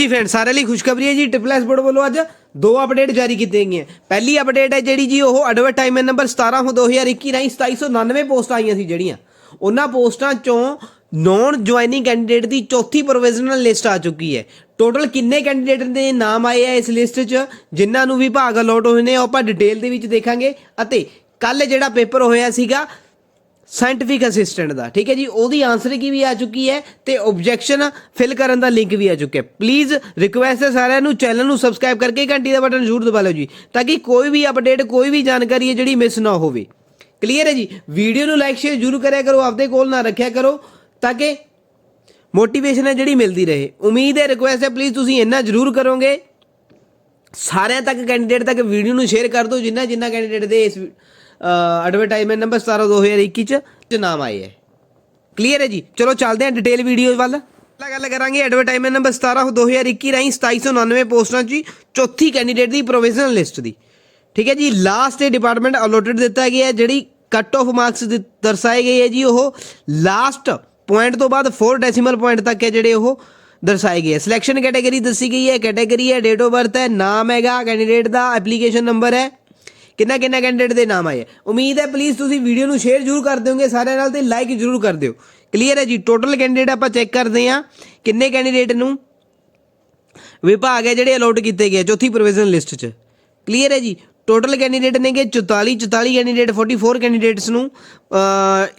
ਜੀ ਫਰੈਂਡ ਸਾਰੇ ਲਈ ਖੁਸ਼ਖਬਰੀ ਹੈ ਜੀ। ਟ੍ਰਿਪਲ ਐਸ ਬੋਰਡ ਵੱਲੋਂ ਅੱਜ ਦੋ ਅਪਡੇਟ ਜਾਰੀ ਕੀਤੀਆਂ ਗਈਆਂ ਪਹਿਲੀ ਅਪਡੇਟ ਹੈ ਜਿਹੜੀ ਜੀ ਉਹ ਐਡਵਰਟਾਈਜ਼ਮੈਂਟ ਨੰਬਰ 17 ਹੋ 2021 ਰਾਹੀਂ 2799 ਪੋਸਟਾਂ ਆਈਆਂ ਸੀ ਜਿਹੜੀਆਂ। ਉਹਨਾਂ ਪੋਸਟਾਂ ਚੋਂ ਨੌਨ ਜੁਆਇਨਿੰਗ ਕੈਂਡੀਡੇਟ ਦੀ ਚੌਥੀ ਪ੍ਰੋਵੀਜ਼ਨਲ ਲਿਸਟ ਆ ਚੁੱਕੀ ਹੈ। ਟੋਟਲ ਕਿੰਨੇ ਕੈਂਡੀਡੇਟ ਦੇ ਨਾਮ ਆਏ ਆ ਇਸ ਲਿਸਟ 'ਚ, ਜਿਨ੍ਹਾਂ ਨੂੰ ਵਿਭਾਗ ਅਲੋਟ ਹੋਏ ਨੇ, ਉਹ ਆਪਾਂ ਡਿਟੇਲ ਦੇ ਵਿੱਚ ਦੇਖਾਂਗੇ। ਅਤੇ ਕੱਲ ਜਿਹੜਾ ਪੇਪਰ ਹੋਇਆ ਸੀਗਾ ਸਾਇੰਟਿਫਿਕ ਅਸਿਸਟੈਂਟ ਦਾ। ਠੀਕ ਹੈ ਜੀ? ਉਹਦੀ ਆਨਸਰ ਕੀ ਵੀ ਆ ਚੁੱਕੀ ਹੈ ਤੇ ਆਬਜੈਕਸ਼ਨ ਫਿਲ ਕਰਨ ਦਾ ਲਿੰਕ ਵੀ ਆ ਚੁੱਕਿਆ। ਪਲੀਜ਼ ਰਿਕੁਐਸਟ ਹੈ ਸਾਰਿਆਂ ਨੂੰ ਚੈਨਲ ਨੂੰ ਸਬਸਕ੍ਰਾਈਬ ਕਰਕੇ ਘੰਟੀ ਦਾ ਬਟਨ ਜ਼ਰੂਰ ਦਬਾ ਲਓ ਜੀ, ਤਾਂ ਕਿ ਕੋਈ ਵੀ ਅਪਡੇਟ ਕੋਈ ਵੀ ਜਾਣਕਾਰੀ ਹੈ ਜਿਹੜੀ ਮਿਸ ਨਾ ਹੋਵੇ। ਕਲੀਅਰ ਹੈ ਜੀ? ਵੀਡੀਓ ਨੂੰ ਲਾਈਕ ਸ਼ੇਅਰ ਜ਼ਰੂਰ ਕਰਿਆ ਕਰੋ, ਆਪਦੇ ਕੋਲ ਨਾ ਰੱਖਿਆ ਕਰੋ, ਤਾਂ ਕਿ ਮੋਟੀਵੇਸ਼ਨ ਹੈ ਜਿਹੜੀ ਮਿਲਦੀ ਰਹੇ। ਉਮੀਦ ਹੈ ਰਿਕੁਐਸਟ ਹੈ ਪਲੀਜ਼ ਤੁਸੀਂ ਇੰਨਾ ਜ਼ਰੂਰ ਕਰੋਗੇ। ਸਾਰਿਆਂ ਤੱਕ ਕੈਂਡੀਡੇਟ ਤੱਕ ਵੀਡੀਓ ਨੂੰ ਸ਼ੇਅਰ ਕਰ ਦਿਓ ਜਿੰਨਾ ਜਿੰਨਾ ਕੈਂਡੀਡੇਟ ਦੇ ਇਸ ਐਡਵਰਟਾਈਜ਼ਮੈਂਟ ਨੰਬਰ 17 2021 ਚ ਚ ਨਾਮ ਆਏ ਹੈ ਕਲੀਅਰ ਹੈ ਜੀ? ਚਲੋ ਚੱਲਦੇ ਹਾਂ ਡਿਟੇਲ ਵੀਡੀਓ ਵੱਲ। ਪਹਿਲਾਂ ਗੱਲ ਕਰਾਂਗੇ ਐਡਵਰਟਾਈਜ਼ਮੈਂਟ ਨੰਬਰ 17 2021 ਰਾਹੀਂ 2799 ਪੋਸਟਾਂ 'ਚ ਚੌਥੀ ਕੈਂਡੀਡੇਟ ਦੀ ਪ੍ਰੋਵੀਜ਼ਨਲ ਲਿਸਟ ਦੀ। ਠੀਕ ਹੈ ਜੀ? ਲਾਸਟ ਡਿਪਾਰਟਮੈਂਟ ਅਲੋਟਡ ਦਿੱਤਾ ਗਿਆ ਹੈ, ਜਿਹੜੀ ਕੱਟ ਆਫ ਮਾਰਕਸ ਦਰਸਾਏ ਗਏ ਹੈ ਜੀ, ਉਹ ਲਾਸਟ ਪੁਆਇੰਟ ਤੋਂ ਬਾਅਦ 4 ਡੈਸੀਮਲ ਪੁਆਇੰਟ ਤੱਕ ਹੈ ਜਿਹੜੇ ਉਹ ਦਰਸਾਏ ਗਏ ਸਿਲੈਕਸ਼ਨ ਕੈਟਾਗਰੀ ਦੱਸੀ ਗਈ ਹੈ ਕੈਟਾਗਰੀ ਹੈ ਡੇਟ ਆਫ ਬਰਥ ਹੈ, ਨਾਮ ਹੈਗਾ ਕੈਂਡੀਡੇਟ ਦਾ ਐਪਲੀਕੇਸ਼ਨ ਨੰਬਰ ਹੈ। ਕਿੰਨਾ ਕਿੰਨਾ ਕੈਂਡੀਡੇਟ ਦੇ ਨਾਮ ਆਏ। ਉਮੀਦ ਹੈ ਪਲੀਜ਼ ਤੁਸੀਂ ਵੀਡੀਓ ਨੂੰ ਸ਼ੇਅਰ ਜ਼ਰੂਰ ਕਰ ਦਿਓਗੇ, ਸਾਰਿਆਂ ਨਾਲ ਤੇ ਲਾਈਕ ਜ਼ਰੂਰ ਕਰ ਦਿਓ। ਕਲੀਅਰ ਹੈ ਜੀ? ਟੋਟਲ ਕੈਂਡੀਡੇਟ ਆਪਾਂ ਚੈੱਕ ਕਰਦੇ ਹਾਂ। ਕਿੰਨੇ ਕੈਂਡੀਡੇਟ ਨੂੰ ਵਿਭਾਗ ਹੈ ਜਿਹੜੇ ਅਲੋਟ ਕੀਤੇ ਗਏ ਚੌਥੀ ਪ੍ਰੋਵੀਜ਼ਨ ਲਿਸਟ 'ਚ। ਕਲੀਅਰ ਹੈ ਜੀ? ਟੋਟਲ ਕੈਂਡੀਡੇਟ ਨੇਗੇ 44 44 ਕੈਂਡੀਡੇਟ 44 ਕੈਂਡੀਡੇਟਸ ਨੂੰ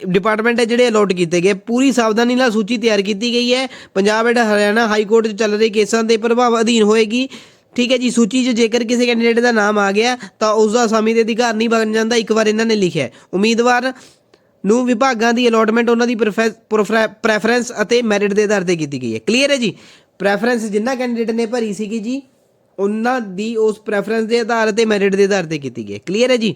ਡਿਪਾਰਟਮੈਂਟ ਹੈ ਜਿਹੜੇ ਅਲੋਟ ਕੀਤੇ ਗਏ। ਪੂਰੀ ਸਾਵਧਾਨੀ ਨਾਲ ਸੂਚੀ ਤਿਆਰ ਕੀਤੀ ਗਈ ਹੈ। Punjab and Haryana high court 'ਚ ਚੱਲ ਰਹੇ ਕੇਸਾਂ ਦੇ ਪ੍ਰਭਾਵ ਅਧੀਨ ਹੋਏਗੀ। ਠੀਕ ਹੈ ਜੀ, ਸੂਚੀ 'ਚ ਜੇਕਰ ਕਿਸੇ ਕੈਂਡੀਡੇਟ ਦਾ ਨਾਮ ਆ ਗਿਆ, ਤਾਂ ਉਸ ਦਾ ਅਸਾਮੀ ਦੇ ਅਧਿਕਾਰ ਨਹੀਂ ਬਣ ਜਾਂਦਾ, ਇੱਕ ਵਾਰ ਇਹਨਾਂ ਨੇ ਲਿਖਿਆ ਉਮੀਦਵਾਰ ਨੂੰ ਵਿਭਾਗਾਂ ਦੀ ਅਲੋਟਮੈਂਟ ਉਹਨਾਂ ਦੀ ਪ੍ਰੈਫਰੈਂਸ ਅਤੇ ਮੈਰਿਟ ਦੇ ਆਧਾਰ ਤੇ ਕੀਤੀ ਗਈ ਹੈ। ਕਲੀਅਰ ਹੈ ਜੀ? ਪ੍ਰੈਫਰੈਂਸ ਜਿੰਨਾ ਕੈਂਡੀਡੇਟ ਨੇ ਭਰੀ ਸੀਗੀ ਜੀ, ਉਹਨਾਂ ਦੀ ਉਸ ਪ੍ਰੈਫਰੈਂਸ ਦੇ ਆਧਾਰ ਤੇ ਮੈਰਿਟ ਦੇ ਆਧਾਰ ਤੇ ਕੀਤੀ ਗਈ ਹੈ। ਕਲੀਅਰ ਹੈ ਜੀ?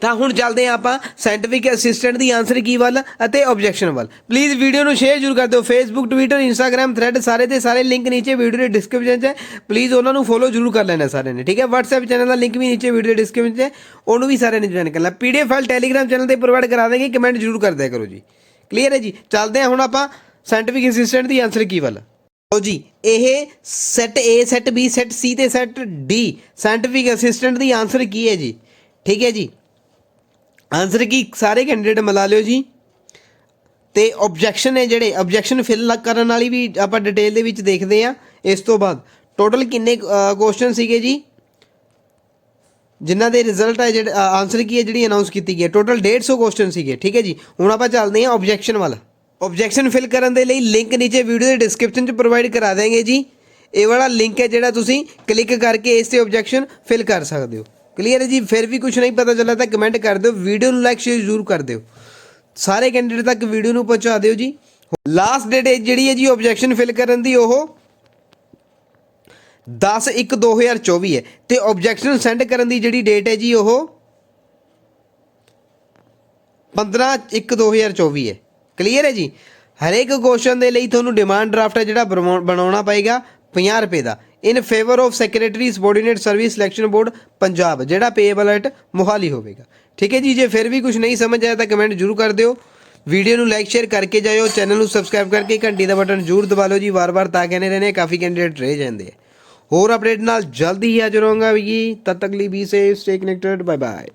ਤਾਂ ਹੁਣ ਚੱਲਦੇ ਹਾਂ ਆਪਾਂ ਸਾਇੰਟਿਫਿਕ ਅਸਿਸਟੈਂਟ ਦੀ ਆਨਸਰ ਕੀ ਵੱਲ ਅਤੇ ਆਬਜੈਕਸ਼ਨ ਵੱਲ। ਪਲੀਜ਼ ਵੀਡੀਓ ਨੂੰ ਸ਼ੇਅਰ ਜ਼ਰੂਰ ਕਰ ਦਿਓ। ਫੇਸਬੁੱਕ ਟਵਿੱਟਰ ਇੰਸਟਾਗ੍ਰam ਥ੍ਰੈਡ ਸਾਰੇ ਦੇ ਸਾਰੇ ਲਿੰਕ ਨੀਚੇ ਵੀਡੀਓ ਦੇ ਡਿਸਕ੍ਰਿਪਸ਼ਨ 'ਚ ਹੈ। ਪਲੀਜ਼ ਉਹਨਾਂ ਨੂੰ ਫੋਲੋ ਜ਼ਰੂਰ ਕਰ ਲੈਣਾ ਸਾਰਿਆਂ ਨੇ, ਠੀਕ ਹੈ? WhatsApp ਚੈਨਲ ਦਾ ਲਿੰਕ ਵੀ ਨੀਚੇ ਵੀਡੀਓ ਦੇ ਡਿਸਕ੍ਰਿਪਸ਼ਨ 'ਚ ਹੈ। ਉਹਨੂੰ ਵੀ ਸਾਰਿਆਂ ਨੇ ਜੁਆਇਨ ਕਰਨਾ। ਪੀਡੀਐਫ ਫਾਈਲ ਟੈਲੀਗ੍ਰਾਮ ਚੈਨਲ ਤੇ ਪ੍ਰੋਵਾਈਡ ਕਰਾ ਦੇਂਗੇ। ਕਮੈਂਟ ਜ਼ਰੂਰ ਕਰ ਦਿਆ ਕਰੋ ਜੀ। ਕਲੀਅਰ ਹੈ ਜੀ? ਚੱਲਦੇ ਹਾਂ ਹੁਣ ਆਪਾਂ ਸਾਇੰਟਿਫਿਕ ਅਸਿਸਟੈਂਟ ਦੀ ਆਨਸਰ ਕੀ ਵੱਲ। ਲਓ ਜੀ, ਇਹ set A set B set C ਤੇ ਸੈੱਟ D ਸਾਇੰਟਿਫਿਕ ਅਸਿਸਟੈਂਟ ਦੀ ਆਨਸਰ ਕੀ ਹੈ ਜੀ? ਠੀਕ ਹੈ ਜੀ? ਆਨਸਰ ਕੀ? ਸਾਰੇ ਕੈਂਡੀਡੇਟ ਮਿਲਾ ਲਿਓ ਜੀ। ਤੇ ਆਬਜੈਕਸ਼ਨ ਹੈ ਜਿਹੜੇ ਆਬਜੈਕਸ਼ਨ ਫਿਲ ਕਰਨ ਵਾਲੀ ਵੀ ਆਪਾਂ ਡਿਟੇਲ ਦੇ ਵਿੱਚ ਦੇਖਦੇ ਆ ਇਸ ਤੋਂ ਬਾਅਦ। ਟੋਟਲ ਕਿੰਨੇ ਕੁਐਸਚਨ ਸੀਗੇ ਜੀ? ਜਿਨ੍ਹਾਂ ਦੇ ਰਿਜ਼ਲਟ ਹੈ ਜਿਹੜਾ ਆਨਸਰ ਕੀ ਹੈ ਜਿਹੜੀ ਅਨਾਉਂਸ ਕੀਤੀ ਗਈ ਹੈ? ਟੋਟਲ 150 ਕੁਐਸਚਨ ਸੀਗੇ, ਠੀਕ ਹੈ ਜੀ? ਹੁਣ ਆਪਾਂ ਚੱਲਦੇ ਹਾਂ ਆਬਜੈਕਸ਼ਨ ਵੱਲ। ਆਬਜੈਕਸ਼ਨ ਫਿਲ ਕਰਨ ਦੇ ਲਈ ਲਿੰਕ ਨੀਚੇ ਵੀਡੀਓ ਦੇ ਡਿਸਕ੍ਰਿਪਸ਼ਨ 'ਚ ਪ੍ਰੋਵਾਈਡ ਕਰਾ ਦੇਵਾਂਗੇ ਜੀ। ਇਹ ਵਾਲਾ ਲਿੰਕ ਹੈ ਜਿਹੜਾ ਤੁਸੀਂ ਕਲਿੱਕ ਕਰਕੇ ਇਸ ਤੇ ਆਬਜੈਕਸ਼ਨ ਫਿਲ ਕਰ ਸਕਦੇ ਹੋ। ਕਲੀਅਰ ਹੈ ਜੀ? ਫਿਰ ਵੀ ਕੁਝ ਨਹੀਂ ਪਤਾ ਚੱਲਿਆ ਤਾਂ ਕਮੈਂਟ ਕਰ ਦਿਓ। ਵੀਡੀਓ ਨੂੰ ਲਾਈਕ ਸ਼ੇਅਰ ਜ਼ਰੂਰ ਕਰ ਦਿਓ। ਸਾਰੇ ਕੈਂਡੀਡੇਟ ਤੱਕ ਵੀਡੀਓ ਨੂੰ ਪਹੁੰਚਾ ਦਿਓ ਜੀ। ਲਾਸਟ ਡੇਟ ਜਿਹੜੀ ਹੈ ਜੀ ਆਬਜੈਕਸ਼ਨ ਫਿਲ ਕਰਨ ਦੀ, ਉਹ 10 1 2024 ਹੈ। ਤੇ ਆਬਜੈਕਸ਼ਨ ਸੈਂਡ ਕਰਨ ਦੀ ਜਿਹੜੀ ਡੇਟ ਹੈ ਜੀ, ਉਹ 15 1 2024 ਹੈ। ਕਲੀਅਰ ਹੈ ਜੀ? ਹਰੇਕ ਕੁਐਸਚਨ ਦੇ ਲਈ ਤੁਹਾਨੂੰ ਡਿਮਾਂਡ ਡਰਾਫਟ ਹੈ ਜਿਹੜਾ ਬਣਾਉ- ਬਣਾਉਣਾ ਪਏਗਾ 50 ਰੁਪਏ ਦਾ। In favour of secretary subordinate service selection board Punjab ਜਿਹੜਾ ਪੇਏਬਲ ਐਟ ਮੋਹਾਲੀ ਹੋਵੇਗਾ। ਠੀਕ ਹੈ ਜੀ, ਜੇ ਫਿਰ ਵੀ ਕੁਝ ਨਹੀਂ ਸਮਝ ਆਇਆ ਤਾਂ ਕਮੈਂਟ ਜ਼ਰੂਰ ਕਰ ਦਿਓ। ਵੀਡੀਓ ਨੂੰ ਲਾਈਕ ਸ਼ੇਅਰ ਕਰਕੇ ਜਾਇਓ ਚੈਨਲ ਨੂੰ ਸਬਸਕ੍ਰਾਈਬ ਕਰਕੇ ਘੰਟੀ ਦਾ ਬਟਨ ਜ਼ਰੂਰ ਦਬਾ ਲਓ ਜੀ, ਵਾਰ-ਵਾਰ ਤਾਂ ਕਹਿੰਦੇ ਰਹਿੰਦੇ ਕਾਫੀ ਕੈਂਡੀਡੇਟ ਰਹਿ ਜਾਂਦੇ ਆ। ਹੋਰ ਅਪਡੇਟ ਨਾਲ ਜਲਦੀ ਹੀ ਹਾਜ਼ਰ ਹੋਵਾਂਗਾ ਵੀ ਤਦ ਤੱਕ ਲਈ be safe stay connected bye bye